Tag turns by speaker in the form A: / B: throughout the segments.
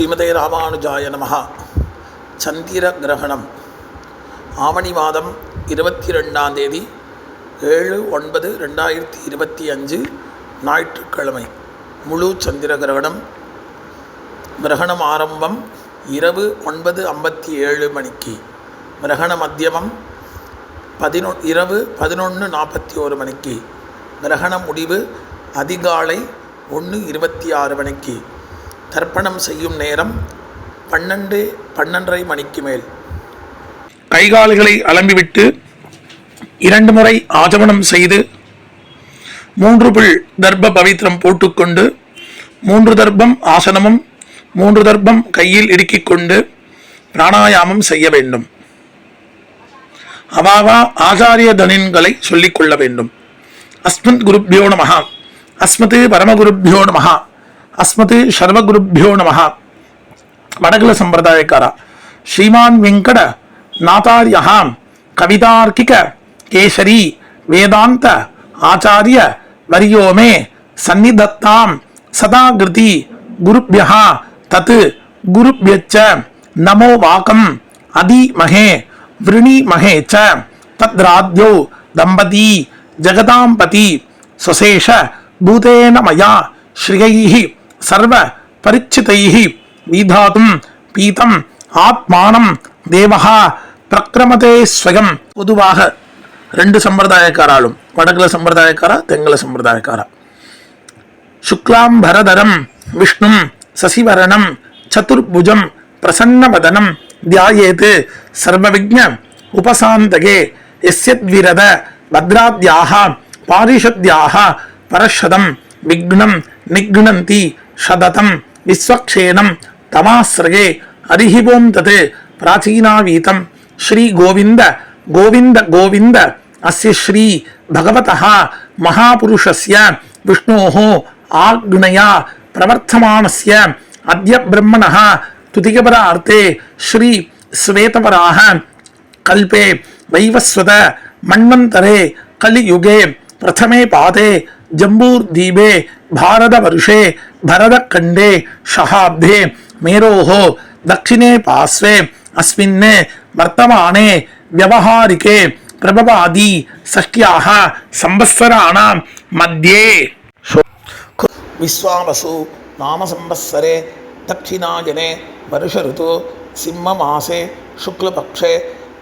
A: ஸ்ரீமதே ராமானுஜாய நமகா சந்திர கிரகணம் ஆவணி மாதம் இருபத்தி ரெண்டாம் தேதி ஏழு ஒன்பது ரெண்டாயிரத்தி இருபத்தி அஞ்சு ஞாயிற்றுக்கிழமை. முழு சந்திர கிரகணம் கிரகணம் ஆரம்பம் இரவு ஒன்பது ஐம்பத்தி ஏழு மணிக்கு. கிரகண மத்தியமம் பதினொ இரவு பதினொன்று நாற்பத்தி ஒரு மணிக்கு. கிரகண முடிவு அதிகாலை ஒன்று இருபத்தி ஆறு மணிக்கு. தர்ப்பணம் செய்யும் நேரம் பன்னெண்டு பன்னெண்டரை மணிக்கு மேல்.
B: கைகால்களை அலம்பிவிட்டு இரண்டு முறை ஆஜமனம் செய்து மூன்று புல் தர்ப்ப பவித்திரம் போட்டுக்கொண்டு மூன்று தர்ப்பம் ஆசனமும் மூன்று தர்ப்பம் கையில் இடுக்கிக் கொண்டு பிராணாயாமம் செய்ய வேண்டும். அவாவா ஆச்சாரிய தனின்களை சொல்லிக்கொள்ள வேண்டும். அஸ்மத் குருப்பியோ நமஹ. அஸ்மத் பரமகுருப்பியோ நமஹ. அஸ்மத் சர்வகுருப்பியோ நமஹ. வடகுல சம்பிரதாயக்கார. ஸ்ரீமான் வெங்கட நாதாரியஹாம் கவிதார்க்கிக கேசரி வேதாந்த ஆச்சாரிய வரியோமே சந்நிதத்தாம் சதாகிருதி குருப்பியா தத் குருப்பியச்ச நமோ வாக்கம் அதிமகே விருணிமகே ச. தத்ராத்யோ தம்பதி ஜகதாம்பதி சுசேஷ பூதேன மயா ஸ்ரீயைः சர்வ பரிச்சிதைஹி நீதாதும் பீதம் ஆத்மானம் தேவகா பிரக்ரமதே ஸ்வயம். பொதுவாக ரெண்டு சம்பிரதாயக்காராலும் வடக்குல சம்பிரதாயக்காரா தெங்கல சம்பிரதாயக்காரா. சுக்லாம்பரதரம் விஷ்ணும் சசிவரணம் சதுர்புஜம் பிரசன்னவதனம் தியாயேத்து சர்வவிஜ்ஞ உபசாந்தகே எஸ்யத்விரத பத்ராத்யாக பாரிஷத்யாக பரஷதம் விக்னம் நிக்னந்தி சததம் விஸ்வக்ஷேணம் தமாசிரயே அதிஹிபோம் தது பிராச்சீனாவீதம். ஸ்ரீ கோவிந்த கோவிந்த கோவிந்த அஸ்ய ஸ்ரீ பகவதா மகாபுருஷஸ்ய விஷ்ணோः ஆக்னயா பிரவர்த்தமானஸ்ய அத்ய பிரம்மணः துதிகபரார்த்தே ஸ்ரீ ஸ்வேதபராக கல்பே வைவஸ்வத மண்வந்தரே கலியுகே பிரதமே பாதே ஜம்பூர்தீபே भारतवर्षे भरतखण्डे शहाब्दे मेरोः दक्षिणे पार्श्वे अस्मिन् वर्तमाने व्यवहारिके प्रभवादि षष्ट्याः संवत्सराणां मध्ये
A: विश्वावसु नामसंवत्सरे दक्षिणायने वर्षऋतु सिंहमासे शुक्लपक्षे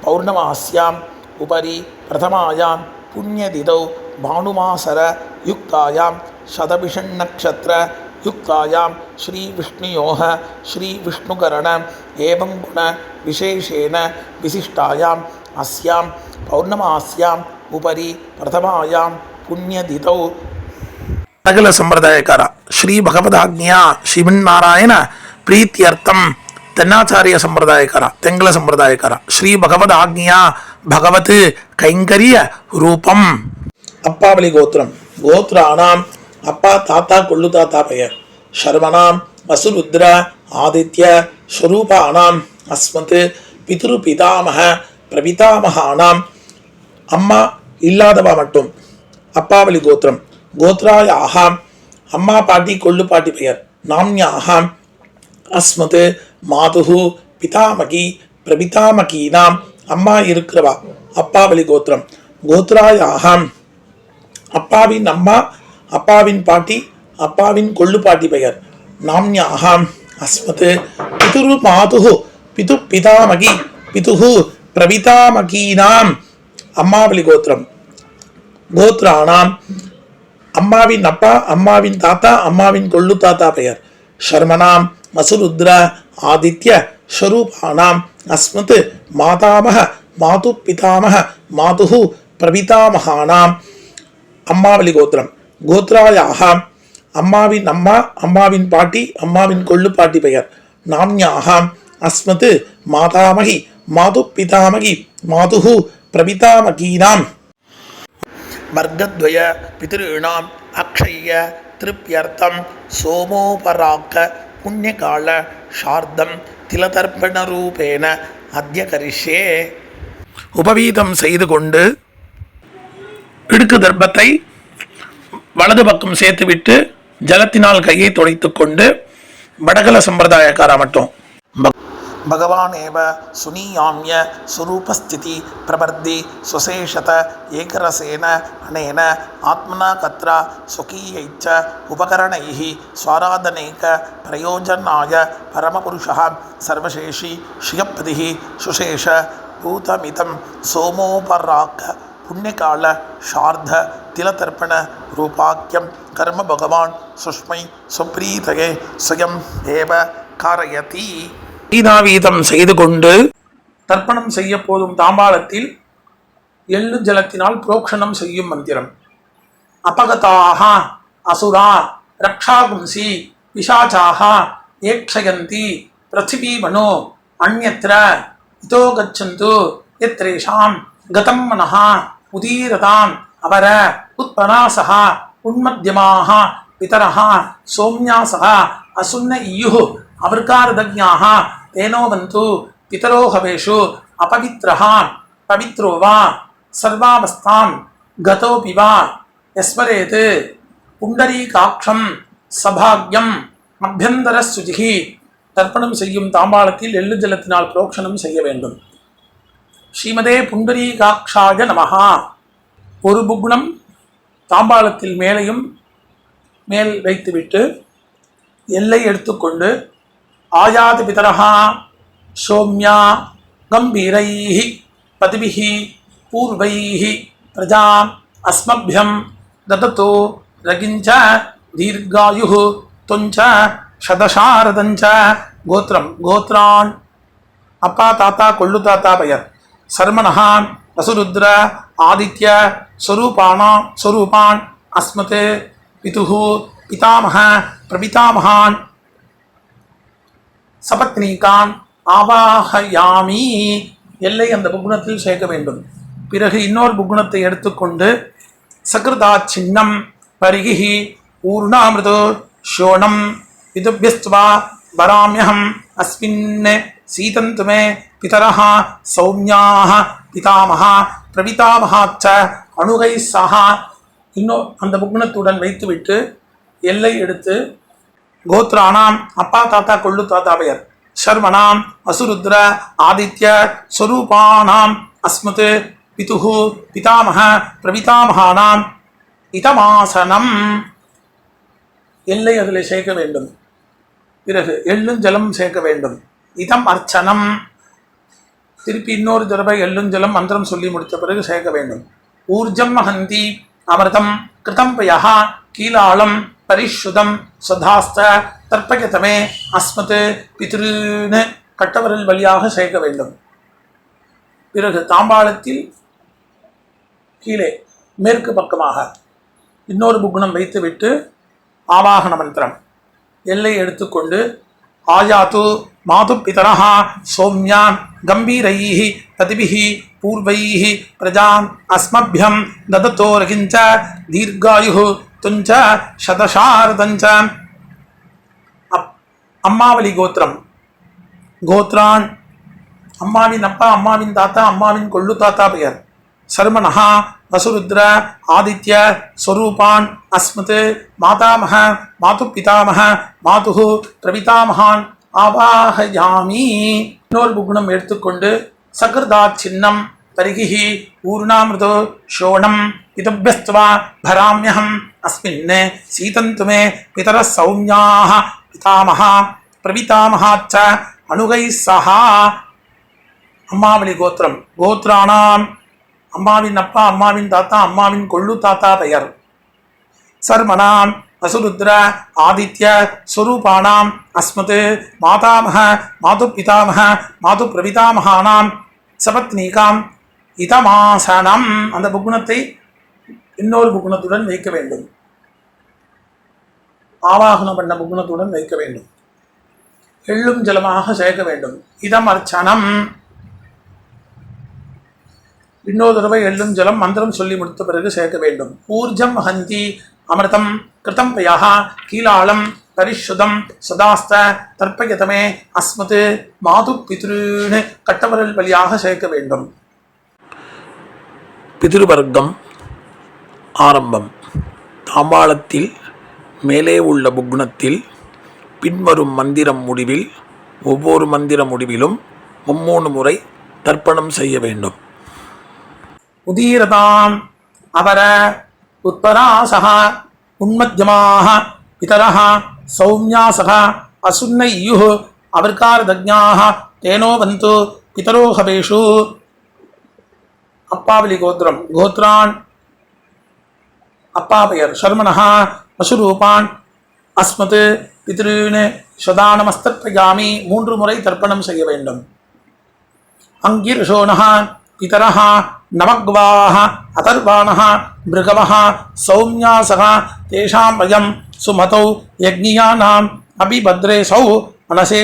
A: पौर्णमास्याम् उपरि प्रथमायां पुण्यतिथौ भानुमासरयुक्तायां சதபிஷன்னக்ஷத்திர யுக்தாயாம் ஸ்ரீ விஷ்ணுயோக ஸ்ரீ விஷ்ணுகரண ஏவம் குண விசேஷேன விசிஷ்டாயாம் அஸ்யாம் பௌர்ணமாஸ்யாம் உபரி பிரதமாயாம் புண்ணியதிதௌ.
B: சகல சம்பிரதாயக்கார ஸ்ரீ பகவதாக்னியா ஸ்ரீமன்னாராயண ಪ್ರೀತ್ಯರ್ಥಂ தென்னாச்சாரிய சம்பிரதாயக்காரா தெங்கல சம்பிரதாயக்காரா ஸ்ரீ பகவத் ஆக்னியா பகவத் கைங்கரிய ரூபம். அப்பாவளி கோத்திரம் கோத்ராணாம் அப்பா தாத்தா கொள்ளு தாத்தா பெயர். சர்வனாம் வசுருத்ர ஆதித்ய ஸ்வரூபானாம் அஸ்மத் பிதுரு பிதாமக பிரபிதாமகானாம் அம்மா இல்லாதவா மட்டும். அப்பாவளி கோத்திரம். கோத்ராய ஆகாம் அம்மா பாட்டி கொள்ளு பாட்டி பெயர். நாம்யாகாம் அஸ்மத் மாதுகு பிதாமகி பிரபிதாமகீனாம் அம்மா இருக்கிறவா. அப்பாவளி கோத்திரம். கோத்ராய ஆகாம் அப்பாவின் அம்மா அப்பாவின் பாட்டி அப்பாவின் கொள்ளு பாட்டி பெயர். நாம்யாகாம் அஸ்மத் பிதுரு மாதுகு பிது பிதாமகி பிதுகு பிரபிதாமகீனாம் அம்மாவளி கோத்திரம். கோத்ரானாம் அம்மாவின் அப்பா அம்மாவின் தாத்தா அம்மாவின் கொள்ளு தாத்தா பெயர். ஷர்மனாம் மசுருத்ர ஆதித்ய ஸ்வரூபானாம் அஸ்மத் மாதாமக மாது பிதாமக மாதுகு பிரபிதாமகானாம் அம்மாவளி கோத்திரம். கோத்ராயாக அம்மாவின் அம்மா அம்மாவின் பாட்டி அம்மாவின் கொள்ளு பாட்டி பெயர். நாம்யாகாம் அஸ்மது மாதாமகி மாது பிதாமகி மாதுகு பிரபிதாமகீனாம்.
A: வர்க்கத்வய பிதிருணாம் அக்ஷய திருப்தியர்த்தம் சோமோபராக்க புண்ணியகால ஷார்த்தம் திலதர்ப்பணரூபேன அத்திய கரிஷே
B: உபவீதம் செய்து கொண்டு இடுக்கு தர்ப்பத்தை வலது பக்கம் சேர்த்துவிட்டு ஜலத்தினால் கையை துடைத்து கொண்டு வடகல சம்பிரதாயக்காரா மட்டும்.
A: பகவானேவ சுனியாமிய சுரூபஸ்திதி பிரபர்தி சுசேஷத ஏகரசேன அனேன ஆத்மனா கத்ரா சுகீயைச்ச உபகரணைஹி ஸ்வாராதனைக பிரயோஜனாய பரமபுருஷா சர்வசேஷி ஷியப்திஹி சுசேஷ பூதமிதம் சோமோபராக்க புண்ணியகால சார்த திலதர்ப்பண ரூபாக்கியம் கர்ம பகவான் சுஷ்மை சுப்ரீதகே சுயம் தேவ காரயதி.
B: கீதாவீதம் செய்து கொண்டு தர்ப்பணம் செய்ய போதும் தாம்பாளத்தில் எள்ளு ஜலத்தினால் புரோக்ஷணம் செய்யும் மந்திரம். அபகதாகா அசுரா ரக்ஷாகும்சி பிசாச்சாகா ஏக்ஷயந்தி பிருத்திவி மனோ அந்நத்திர இதோ கச்சந்து எத்ரேஷாம் கதம் மனஹா. உதீரதான் அவர உத்பனாசகா உன்மத்தியமாக பிதரஹா சோம்யாசகா அசுன்ன இயு அவர்காரதஜாக தேனோவந்து பிதரோகவேஷு அபவித்ரஹா பவித்ரோ வா சர்வாவஸ்தாம் கதோபி வா எஸ்வரேது புண்டரீகாட்சம் சபாகியம் அபியந்தர சுஜிகி தர்ப்பணம் செய்யும் தாம்பாளத்தில் எள்ளு ஜலத்தினால் புரோக்ஷனம் செய்ய வேண்டும். ஸ்ரீமதே புண்டரீகாட்சாய நமகா ஒரு புக்னம் தாம்பாளத்தில் மேலையும் மேல் வைத்துவிட்டு எல்லை எடுத்துக்கொண்டு ஆயாத பிதரஹா சோம்யா கம்பீரைஹி பதிபிஹி பூர்வைஹி பிரஜா அஸ்மபியம் ததத்து ரகிஞ்ச தீர்காயு தொஞ்ச சதசாரதஞ்ச கோத்திரம் கோத்ரான். அப்பா தாத்தா கொள்ளு தாத்தா பெயர். சர்மணः வசுருத்ர ஆதித்ய ஸ்வரூபானா ஸ்வரூபான் அஸ்மத் பிதுகு பிதாமக பிரபிதாமகான் சபத்னிகான் ஆவாகயாமி எல்லை அந்த புகுணத்தில் சேர்க்க வேண்டும். பிறகு இன்னொரு புகுணத்தை எடுத்துக்கொண்டு சகிருதா சின்னம் பரிகி ஊர்ணாமிருது ஷோணம் விதுபியஸ்துவா வராமியகம் அஸ்மின் சீதந்துமே மே சௌமியாக பிதாமகா பிரபிதாமகாச்ச அணுகை சஹா இன்னும் அந்த புக்னத்துடன் வைத்துவிட்டு எல்லை எடுத்து கோத்ரானாம் அப்பா தாத்தா கொள்ளு தாத்தா பெயர் சர்வணாம் அசுருத்ர ஆதித்ய ஸ்வரூபானாம் அஸ்மத் பிதுகு பிதாமக பிரபிதாமகானாம் இதமாசனம். எல்லை அதில் சேர்க்க வேண்டும். பிறகு எள்ளும் ஜலம் சேர்க்க வேண்டும். இதம் அர்ச்சனம். திருப்பி இன்னொரு தடவை எல்லுஞ்சலம் மந்திரம் சொல்லி முடித்த பிறகு சேர்க்க வேண்டும். ஊர்ஜம் மகந்தி அமிர்தம் கிருதம் பயா கீலாளம் பரிஷுதம் சதாஸ்த தர்ப்பயதமே அஸ்மத் பித்ருன்னு கட்டவரல் வழியாக சேர்க்க வேண்டும். பிறகு தாம்பாளத்தில் கீழே மேற்கு பக்கமாக இன்னொரு புக்குணம் வைத்துவிட்டு ஆவாகன மந்திரம். எல்லை எடுத்துக்கொண்டு ஆயாத்து மாதுப்பிதர சோம்யான் கம்பீரை ததிபி பூர்வை பிரஜாம் அஸ்மபியம் ததத்தோரகிஞ்ச தீர்காயு துஞ்ச சதசாரதஞ்ச அப் அம்மாவளி கோத்திரம் கோத்ரான் அம்மாவின் அப்பா அம்மாவின் தாத்தா அம்மாவின் கொள்ளு தாத்தா பெயர்। சர்மனஹா வசுருத்ர ஆதித்ய ஸ்வரூபான் அஸ்மத் மாதாமக மாது பிதாமக மாது பிரபிதாமகான் ஆவாஹயாமி இன்னொரு புகுணம் எடுத்துக்கொண்டு சகிருதா சின்னம் தரிகி ஊர்ணாமிருதோ ஷோணம் இதுபியஸ்துவா பராமியகம் அஸ்மின். சீதந்துமே பிதர சௌமியாக பிதாமகா பிரபிதாமகாச்ச அணுகை சஹா. அம்மாவளி கோத்திரம். கோத்ராணாம் அம்மாவின் அப்பா அம்மாவின் தாத்தா அம்மாவின் கொள்ளு தாத்தா பெயர். சர்மனாம். வசுருத்ர ஆதித்ய ஸ்வரூபானாம் அஸ்மத் மாதாமக மாது பிதாமக மாது பிரபிதாமகானாம் சபத்னீகாம் இதமாசனம். அந்த புகுணத்தை இன்னொரு புகுணத்துடன் வைக்க வேண்டும். ஆவாகனம் பண்ண புகுணத்துடன் வைக்க வேண்டும். எள்ளும் ஜலமாக சேர்க்க வேண்டும். இதம் அர்ச்சனம் இன்னொரு தடவை எள்ளும் ஜலம் மந்திரம் சொல்லி முடித்த பிறகு சேர்க்க வேண்டும். ஊர்ஜம் ஹந்தி அமிர்தம். கிருதம் பயா கீலாளம் பரிஷுதம் சதாஸ்த தர்ப்பயதமே அஸ்மத் மாது பித்ருன்னு கட்டவரல் வழியாக சேர்க்க வேண்டும்.
A: பிதிருவர்க்கம் ஆரம்பம். தாம்பாளத்தில் மேலே உள்ள புக்னத்தில் பின்வரும் மந்திரம் முடிவில் ஒவ்வொரு மந்திர முடிவிலும் மும்மூணு முறை தர்ப்பணம் செய்ய வேண்டும்.
B: உதீரதாம் அவர உத்தராசக உன்மத்தியமாக பிதரः சௌமியாசக அசுன்னையுः அவர்காரதஜ்ஞாः தேனோ வந்து பிதரோ ஹவேஷு. அப்பாவலி கோத்திரம் கோத்ரான் அப்பா பெயர் சர்மணः பசுரூபான் அஸ்மத் பித்ருன்னு சதானமஸ்தத்ரயாமி மூன்று முறை தர்ப்பணம் செய்ய வேண்டும். அங்கிருஷோனஹான் पितरः நவக்வாः அதர்வாணः भृगवः सौम्यासः தேஷாம் வயம் சுமதௌ यज्ञियानाम् अपि மனசே मनसे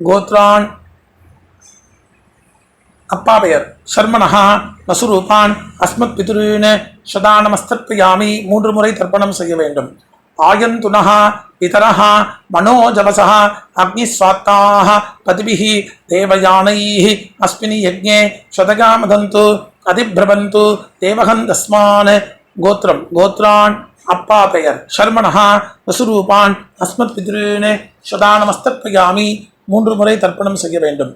B: கோத்ரான் அப்பா பெயர் சர்மணः வசுரூபான் அஸ்மத் பிதுருன்னு சதானமஸ்தர்ப்பயாமி மூன்று முறை தர்ப்பணம் செய்ய வேண்டும்। ஆயந்துனः பிதரः மனோஜவசः அக்னிஸ்வாத்தாः பதிபிः தேவயானைः அஸ்மினி யஜ்ஞே சதகாமதந்து அதிபிரபந்து தேவகன் தஸ்மான் கோத்திரம் கோத்ரான் அப்பா பெயர் சர்மணः வசுரூபான் அஸ்மத் பிதுருன்னு சதானமஸ்தர்ப்பயாமி மூன்று முறை தர்ப்பணம் செய்ய வேண்டும்.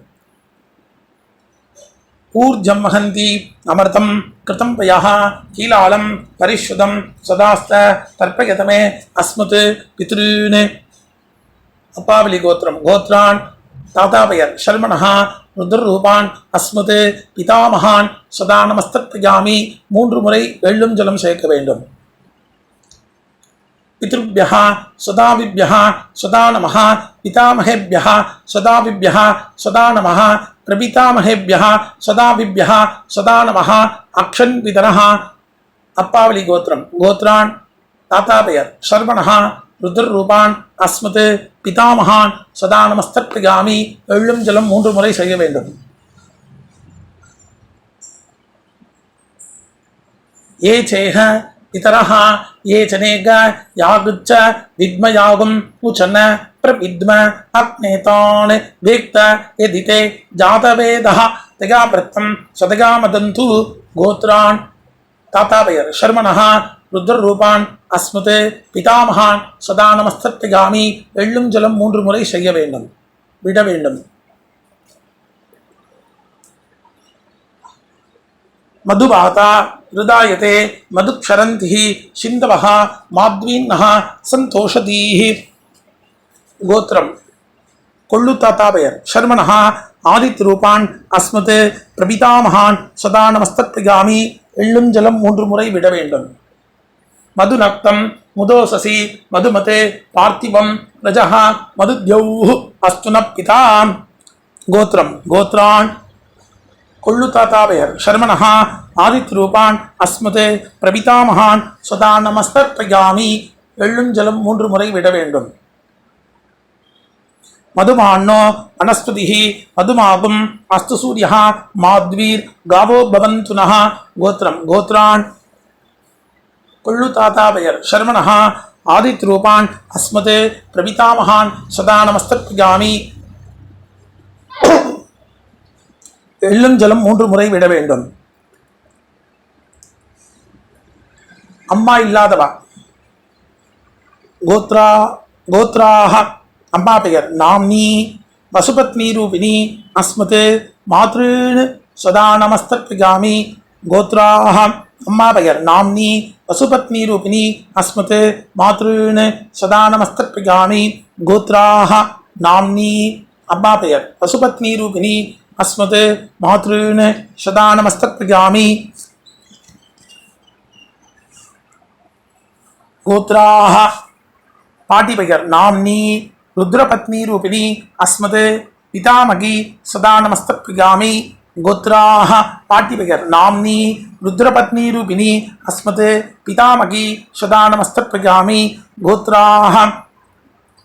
B: ऊर्जं वहन्ति अमृतं कृतं पयः कीलालं परिश्रुतं सदास्त तर्पयत मे अस्मत् पितॄन् அப்பாவலி கோத்திரம் கோத்ரான் தாத்தா பெயர் சர்மணஹா ருத்ரரூபான் அஸ்மத் பிதாமகான் சதா நமஸ்தர்ப்பயாமி மூன்று முறை வெள்ளும் ஜலம் சேர்க்க வேண்டும் पितृभ्यः सदाविभ्यः सदा नमः पितामहेभ्यः सदाविभ्यः सदा नमः பிரபிதாமகேபியா சதாபிபியா சதானமஹா அக்ஷன் விதனஹா அப்பாவளி கோத்திரம் கோத்ரான் தாத்தா பெயர் சர்வனஹா ருத்ரூபான் அஸ்மது பிதாமகான் சதா நமஸ்திரிகாமி எள்ளும் ஜலம் மூன்று முறை செய்ய வேண்டும். ஏ சேக பிதரஹா ஏ சனேகா யாகுச்ச வித்மயாகும் உச்சன பிரபித்ம அக்னேதான் வேக்த எதிதே ஜாதவேதா திகாபிரத்தம் சதகா மதந்து கோத்ரான் தாத்தாபயர் ஷர்மனஹா ருத்ரரூபான் அஸ்மது பிதாமகான் சதா நமஸ்தத்திகாமி எள்ளும் ஜலம் மூன்று முறை செய்ய வேண்டும் விட வேண்டும். மதுபாதா ஹிருதாயதே மதுக்ஷரந்தி சிந்தவா மாத்வீன்னஹா சந்தோஷதீஹி கோத்திரம் கொள்ளு தாத்தா பெயர் ஷர்மனஹா ஆதித் ரூபான் அஸ்மத் பிரபிதாமகான் சதா நமஸ்திரியாமி எள்ளும் ஜலம் மூன்று முறை விட வேண்டும். மது நக்தம் முதோசசி மதுமதே பார்த்திவம் ரஜஹா மதுத்யௌ அஸ்துன பிதாம்। கோத்திரம்। கோத்ரான் கொள்ளு கொள்ளுத்தாத்தாபயர் சர்மணः ஆதித்ரூபான் அஸ்மது பிரபிதாமகான் சதா நமஸ்தர்ப்பயாமி எள்ளுஞ்சலம் மூன்று முறை விட வேண்டும். மதுமாண்ணோ வனஸ்பதிः மதுமாகும் அஸ்து சூரியः மாத்வீர் காவோ பவந்து நः கோத்திரம் கோத்ரான். கொள்ளுத்தாத்தாபயர் சர்மணः ஆதித்ரூபான் அஸ்மது பிரபிதாமகான் சதா நமஸ்தர்ப்பயாமி எள்ளும் ஜலம் மூன்று முறை விட வேண்டும். அம்மா இல்லாதவா? கோத்ரா கோத்ராக அம்மா பெயர். நாம்னி வசுபத்னி ரூபிணி அஸ்மத் மாத்ருன் சதா நமஸ்தர்ப்பயாமி கோத்ராக அம்மா பெயர். நாம்னி வசுபத்னி ரூபிணி அஸ்மத் மாத்ருன் சதா நமஸ்தர்ப்பயாமி கோத்ராக நாம்னி அம்மா பெயர். வசுபத்னி ரூபிணி അസ്മത് മാതൃന് ശതാനമസ്തപ്രജാമി ഗോത്രാഹ പാട്ടിപയർ നാംനി രുദ്രപത്നീരൂപിണി അസ്മത് പിതാമകി സദാനമസ്തപ്രജാമി ഗോത്രാഹ പാട്ടിപയർ നാംനി രുദ്രപത്നീരൂപിണി അസ്മത് പിതാമകി സദാനമസ്തപ്രജാമി ഗോത്രാഹ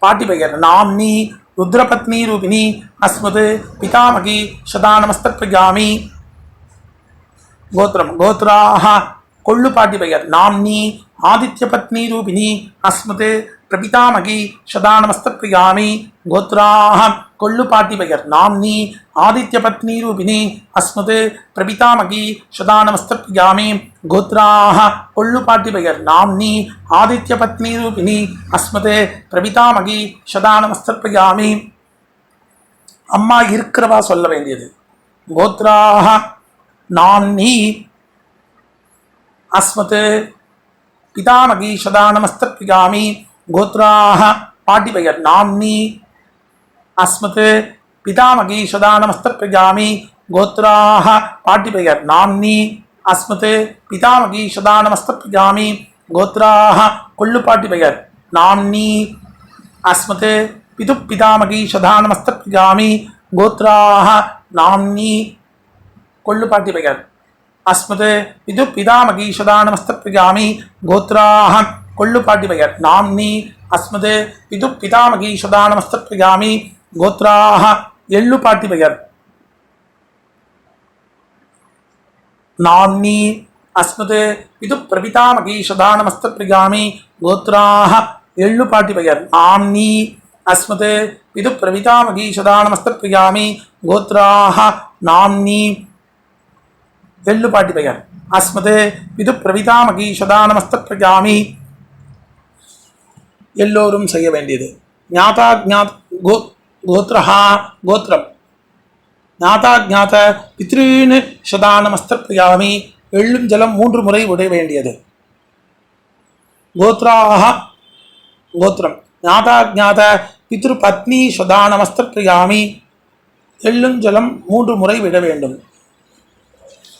B: പാട്ടിപയർ നാംനി ರುದ್ರಪತ್ನಿ ರೂಪಿಣಿ ಅಸ್ಮತ್ ಪಿತಾಮಹಿ ಸದಾ ನಮಸ್ತಪ್ರಜಾಮಿ ಗೋತ್ರಂ ಗೋತ್ರಾಹ ಕೊಳ್ಳುಪಾಟಿ ಬಯ ನಾಮ್ನಿ ಆದಿತ್ಯಪತ್ನಿ ರೂಪಿಣಿ ಅಸ್ಮತ್ பிரபிதாமகி சதா நமஸ்தப்பிரியாமி கோத்ராஹ கொள்ளுப்பாட்டி பெயர். நாம்னி ஆதித்ய பத்னி ரூபிணி. அஸ்மது பிரபிதாமகி சதா நமஸ்தப்பிரியாமி கோத்ராஹ கொள்ளுப்பாட்டி பெயர். நாம்னி ஆதித்ய பத்னி ரூபிணி. அஸ்மது பிரபிதாமகி சதா அம்மா இருக்கிறவா சொல்ல வேண்டியது. கோத்ராஹ நாம்னி அஸ்மது பிதாமகி சதா கோத்ராக பாட்டி பெயர் நாம்னி அஸ்மத் பிதாமகி சதா நமஸ்தப்பியாமி கோத்ராஹ பாட்டி பெயர் நாம்னி அஸ்மத் பிதாமகி சதா நமஸ்தப்பியாமி கோத்ராஹ கொள்ளு பாட்டி பெயர் நாம்னி அஸ்மத் பிது பிதாமகி சதா நமஸ்தப்பியாமி கோத்ராஹ நாம்னி கொள்ளுப்பாட்டி பெயர் அஸ்மத் பிது பிதாமகி சதானமஸ்தப்பிரியாமி கோத்ராக கொள்ளுப்பாட்டி பெயர் நாம்னி அஸ்மத் இது பிதாமகி சதானமஸ்தப்பிரியாமி கோத்ராஹ எள்ளுப்பாட்டி பெயர் நாம்னி அஸ்மத் இது பிரபிதாமகி சதானமஸ்தப்பிரியாமி கோத்ராஹ எள்ளுப்பாட்டி பெயர் நாம்னி அஸ்மத் இது பிரபிதாமகி சதானமஸ்தப்பிரியாமி கோத்ராஹ நாம்னி எள்ளுப்பாட்டி பெயர் அஸ்மது இது பிரவிதாமகி சதானமஸ்தப்பிரஜாமி எல்லோரும் செய்ய வேண்டியது. ஞாதா ஜாத் கோ கோத்ரஹா கோத்திரம் ஞாதா ஜாத பித்ருன்னு சதானமஸ்தப்பிரஜாமி எள்ளும் ஜலம் மூன்று முறை உடைய வேண்டியது. கோத்ராக கோத்திரம் ஞாதா ஜாத பித்ரு பத்னி சதானமஸ்தப்பிரஜாமி எள்ளும் ஜலம் மூன்று முறை விட வேண்டும்.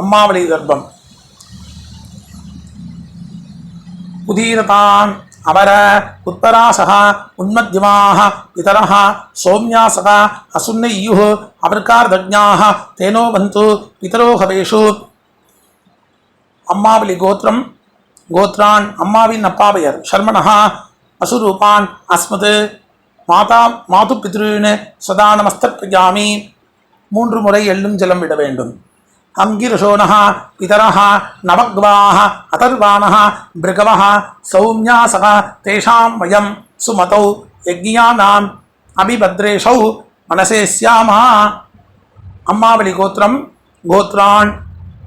B: அம்மாவளி கர்ப்பம். உதீரதாம் அபர உத்பராசக உன்மத்தியமாக பிதரः சௌமியாசக அசுன்னையுः அபர்கார்தஜ்ஞாः தேனோ பந்து பிதரோ ஹவேஷு அம்மாவளி கோத்திரம் கோத்ரான் அம்மாவின் அப்பாவையர் சர்மணா அசுரூபான் அஸ்மது மாதா மாது பித்ருன்னு சதா நமஸ்தப்பியாமி மூன்று முறை எள்ளும் ஜலம் விட வேண்டும். அங்கிரசோனः பிதரः நவக்வாஹ அதர்வாணः பிருகவः சௌமியாசக தேஷாம் வயம் சுமதௌ யஜ்ஞானாம் அபிபத்ரேஷௌ மனசே சியாமா அம்மாவளி கோத்திரம் கோத்ரான்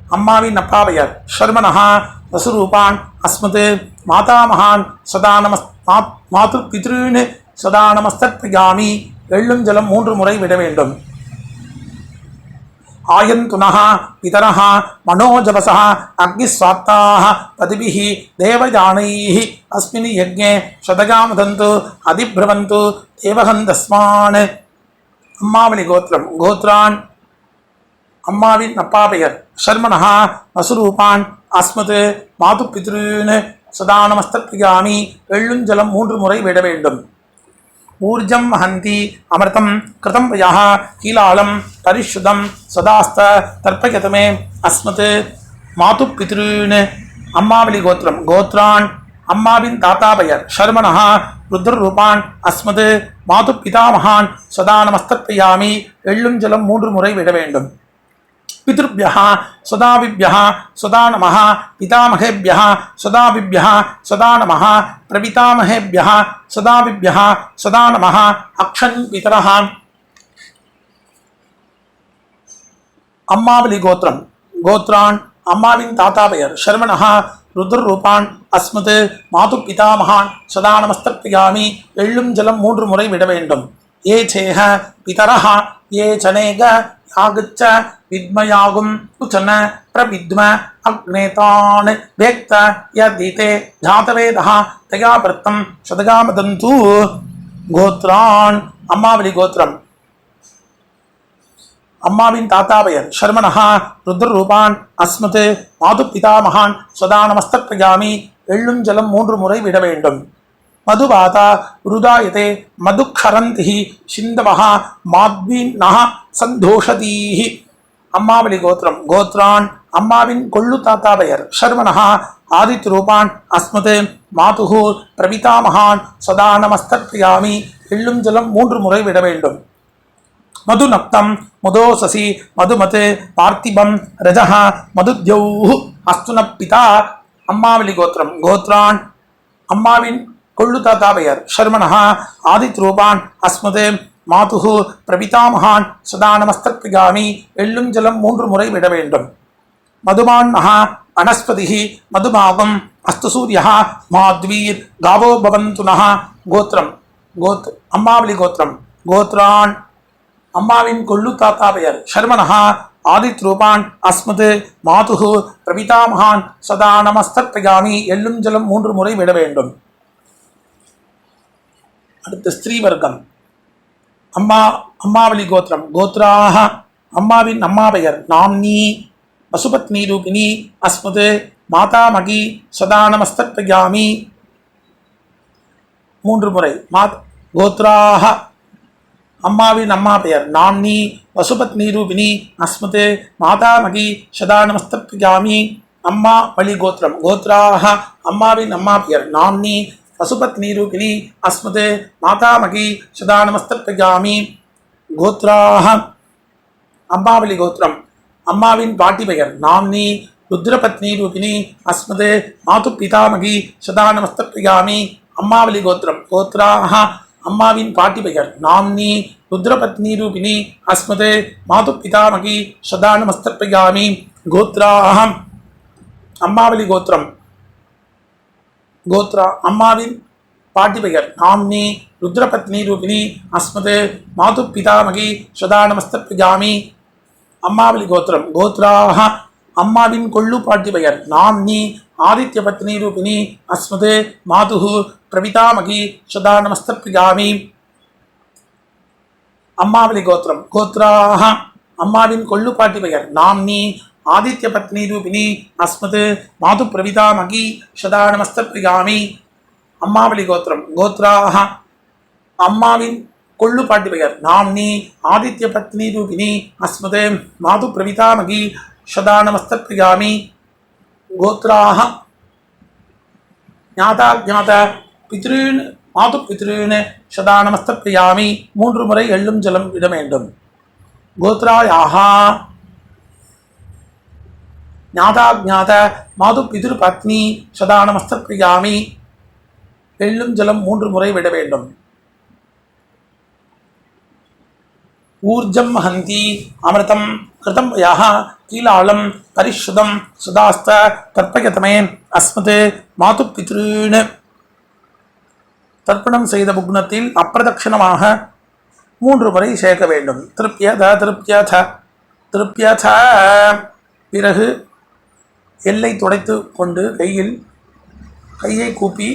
B: அம்மாவின் அப்பாவையர் ஷர்மனஹா வசுரூபான் அஸ்மத் மாதாமகான் சதா நமஸ் மா- மாது பித்ருன்னு சதா நமஸ்தப்பியாமி எள்ளும் ஜலம் மூன்று முறை விட வேண்டும். ஆயந்துனஹ பிதரஹ மனோஜவச அக்னிஸ்வாத்தாக பதிபிஹி தேவயானைஹி அஸ்மின் யஜ்ஞே சதகாமதந்து அதிபிரவந்து தேவகந்தஸ்மான். அம்மாவளி கோத்திரம் கோத்ரான். அம்மாவின் அப்பா பெயர் ஷர்மனஹா வசுரூபான் அஸ்மது மாது பித்ருன்னு சதானமஸ்திரியாமி எள்ளுஞ்சலம் மூன்று முறை விட வேண்டும். ஊர்ஜம் வஹந்தி அமிர்தம் கிருதம் யா கீலாலம் பரிஷுதம் சதாஸ்த தர்ப்பயதமே அஸ்மத். மாது பித்ருன்னு அம்மாவளி கோத்திரம் கோத்ரான் அம்மாவின் தாத்தா பெயர் ஷர்மணா ருத்ரரூபான் அஸ்மது. மாது பிதாமகான் சதா நமஸ்தப்பியாமி எள்ளும் ஜலம் மூன்று முறை விட வேண்டும். पितृभ्यः सदाविभ्यः सदा नमः पितामहेभ्यः सदाविभ्यः सदा नमः प्रपितामहेभ्यः सदाविभ्यः सदा नमः अक्षन् पितरः அம்மாவளி கோத்திரம் கோத்ரான் அம்மாவின் தாத்தா பெயர் ஷர்மணா ருத்ரரூபான் அஸ்மத் மாது பிதாமகான் சதா நமஸ்தப்பியாமி எள்ளும் ஜலம் மூன்று முறை விட வேண்டும் ஏ சேக பிதரஹ ஏ சனேக யாகுச்ச வித்மயாகும். குச்சன பிரவித்ம அக்னேதான் வேக்த யதிதே ஜாதவேதா தயா பிரத்தம் சதகாமதந்து. கோத்ரான் அம்மாவளி கோத்திரம் அம்மாவின் தாத்தா பெயர் ஷர்மணா ருத்ரரூபான் அஸ்மது மாது பிதாமகான் சதா நமஸ்தப்பிரயாமி எள்ளும் ஜலம் மூன்று முறை விட வேண்டும். மதுபாதா ருதாயதே மதுக்கரந்தி சிந்தமஹா மாத்வீன்னः சந்தோஷதீஹி அம்மாவளி கோத்திரம் கோத்ரான் அம்மாவின் கொள்ளு தாத்தா பெயர் சர்வனஹா ஆதித்ய ரூபான் அஸ்மது மாதுகு பிரபிதாமகான் சதா நமஸ்தர்ப்பயாமி எள்ளும் ஜலம் மூன்று முறை விட வேண்டும்। மது மதுநக்தம் மதோசசி மதுமது பார்த்திபம் ரஜஹா மதுத்யௌ அஸ்துன பிதா அம்மாவளி கோத்திரம் கோத்ரான் அம்மாவின் கொள்ளு தாத்தாவையர் பெயர் சர்மனஹா ஆதித் ரூபான் அஸ்மது மாதுகு பிரபிதாமகான் சதா நமஸ்தர்ப்பிகாமி எள்ளும் ஜலம் மூன்று முறை விட வேண்டும். மதுமான் மகா அனஸ்பதிः மதுமாகம் அஸ்து சூரியா மாத்வீர் காவோ பவந்து நः கோத்திரம். கோத் அம்மாவளி கோத்திரம். கோத்ரான் அம்மாவின் கொள்ளு தாத்தா பெயர் சர்மனஹா ஆதித் ரூபான் அஸ்மது மாதுகு பிரபிதாமகான் சதா நமஸ்தர்ப்பயாமி எள்ளும் ஜலம் மூன்று முறை விட வேண்டும். அடுத்து ஸ்திரீ வர்க்கம் அம்மா அம்மாவளி கோத்திரம். கோத்ராக அம்மாவின் அம்மா பெயர் நாம்னி பசுபத்னி ரூபிணி அஸ்மது மாதாமகி சதா நமஸ்தர்ப்பயாமி மூன்று முறை. மாத் கோத்ராக அம்மாவின் அம்மா பெயர் நாம்னி வசுபத்னி ரூபிணி அஸ்மது மாதாமகி சதா நமஸ்தர்ப்பயாமி அம்மா வழி கோத்திரம். கோத்ராக அம்மாவின் அம்மா பெயர் நாம்னி வசுபத்னி ரூபிணி அஸ்மது மாதாமகி சதா நமஸ்தர்ப்பயாமி கோத்ராக அம்மாவளி கோத்திரம். அம்மாவின் பாட்டி பெயர் நாம்னி. ருத்ரபத்னி ரூபிணி அஸ்மது மாது பிதாமகி சதா நமஸ்தர்ப்பயாமி அம்மாவளி கோத்திரம். கோத்ராக அம்மாவின் பாட்டி பெயர் நாம்னி. ருத்ரபத்னி ரூபிணி அஸ்மது மாது பிதாமகி சதா நமஸ்தர்ப்பயாமி கோத்ராக அம்மாவளி கோத்திரம். கோத்ரா அம்மாவின் பாட்டி பெயர் நாம்னி ருத்ரபத்னி ரூபினி அஸ்மது மாது பிதாமகி சதா நமஸ்தர்ப்பயாமி அம்மாவளி கோத்திரம். கோத்ராக அம்மாவின் கொள்ளு பாட்டி பெயர் நாம்னி ஆதித்ய பத்னி ரூபினி அஸ்மது மாதுகு பிரவிதாமகி சதா நமஸ்தர்ப்பயாமி அம்மாவளி கோத்திரம். கோத்ராக அம்மாவின் கொள்ளு பாட்டி பெயர் நாம்னி ஆதித்ய பத்னி ரூபிணி அஸ்மது மாது பிரவிதா மகி சதா நமஸ்தர்ப்பயாமி அம்மாவளி கோத்திரம். கோத்ராக அம்மாவின் கொள்ளு பாட்டி பெயர். நாம்னி ஆதித்ய பத்னி ரூபிணி அஸ்மது மாது பிரவிதா மகி சதா நமஸ்தர்ப்பயாமி கோத்ராக ஞாதா ஜாத பித்ருன் மாது பித்ருன் சதா நமஸ்தர்ப்பயாமி மூன்று முறை எள்ளும் ஜலம் விட வேண்டும். கோத்ராயாகா ஞாதாஜாத மாது பிதுர் பத்னி சதா நமஸ்தர்ப்பயாமி வெள்ளும் ஜலம் மூன்று முறை விட வேண்டும். ஊர்ஜம் ஹந்தி அமிர்தம் கிருதம் யாக கீழாளம் பரிஷுதம் சுதாஸ்த தர்ப்பயதமே அஸ்மது மாது பித்ருன்னு தர்ப்பணம் செய்த புக்னத்தில் அப்பிரதட்சிணமாக மூன்று முறை சேர்க்க வேண்டும். திருப்தியத திருப்தியத திருப்தியத பிறகு எல்லை துடைத்து கொண்டு கையில் கையை கூப்பி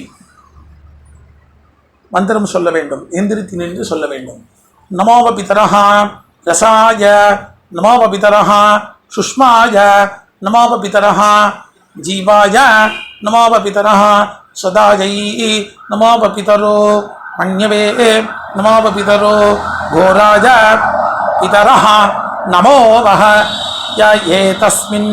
B: மந்திரம் சொல்ல வேண்டும் எந்திரித்து நின்று சொல்ல வேண்டும். நமோப பிதரஹா ரசாய நமோப பிதரஹா சுஷ்மாய நமோப பிதரஹா ஜீவாய நமோப பிதரஹா சதாயை நமோப பிதரோ மண்யவே நமோப பிதரோ கோராய பிதரஹா நமோவஹ ய ஏ தஸ்மின்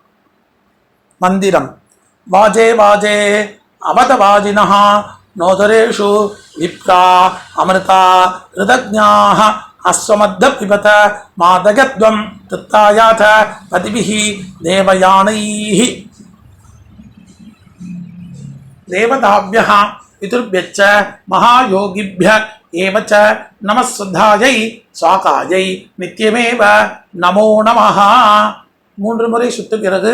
B: மந்திரம். வாஜே வாஜே அவதவாஜினா நோதரேஷு விப்ரா அமிர்தா ரிதஜாக அஸ்வமத்த பிபத மாதகத்வம் தித்தாயாத பதிபிஹி தேவயானைஹி. தேவதாபியா பிதுர்பியச்ச மகாயோகிபிய ஏவச்ச நமஸ்ருத்தாயை சுவாகாயை நித்தியமேவ நமோ நமஹா. மூன்று முறை சுத்துகிறது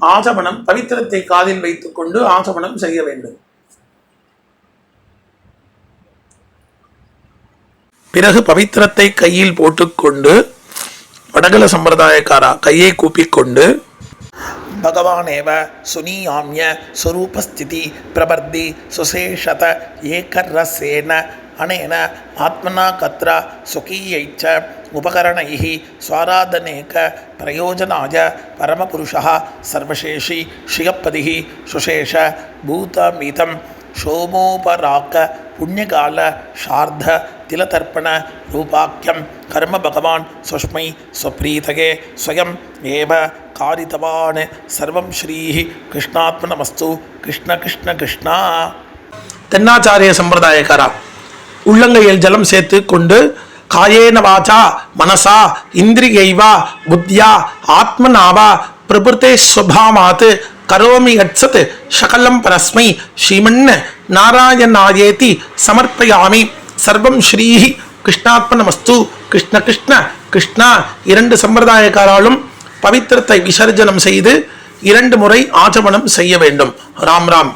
B: ஆசமனம் பவித்திரத்தை காதில் வைத்துக் கொண்டு ஆசமனம் செய்ய வேண்டும். பிறகு பவித்திரத்தை கையில் போட்டுக்கொண்டு வடகல சம்பிரதாயக்காரா கையை கூப்பிக்கொண்டு பகவானேவ சுனியாமிய சுரூபஸ்திதி பிரபர்தி சுசேஷத ஏகரசேன அனேன ஆத்மனா கத்ரா சுகீயைச்ச உபகரணை சுவாராதனேக பிரயோஜனாய பரமபுருஷா சர்வசேஷி ஷியப்பதி சுசேஷ பூதமிதம் சோமோபராக்க புண்ணியகால ஷார்த திலதர்ப்பண ரூபாக்கியம் கர்ம பகவான் சுஷ்மை ஸ்வப்ரீதகே ஸ்வயம் ஏவ காரிதவான் சர்வம் ஸ்ரீ கிருஷ்ணாத்மனமஸ்து கிருஷ்ண கிருஷ்ண கிருஷ்ணா. தென்னாச்சாரிய சம்பிரதாயக்காரா? உள்ளங்கையில் ஜலம் சேர்த்து கொண்டு காயேன வாச்சா மனசா இந்திரியைவா புத்தியா ஆத்மனாவா பிரபுத்தே ஸ்வபாமாத் கரோமி யட்சத் சகலம் பரஸ்மை ஸ்ரீமன் நாராயணாயேதி சமர்ப்பயாமி. சர்வம் ஸ்ரீ கிருஷ்ணாத்மனமஸ்து கிருஷ்ண கிருஷ்ண கிருஷ்ணா இரண்டு சம்பிரதாயக்காராலும் பவித்திரத்தை விசர்ஜனம் செய்து இரண்டு முறை ஆச்சமனம் செய்ய வேண்டும். ராம் ராம்.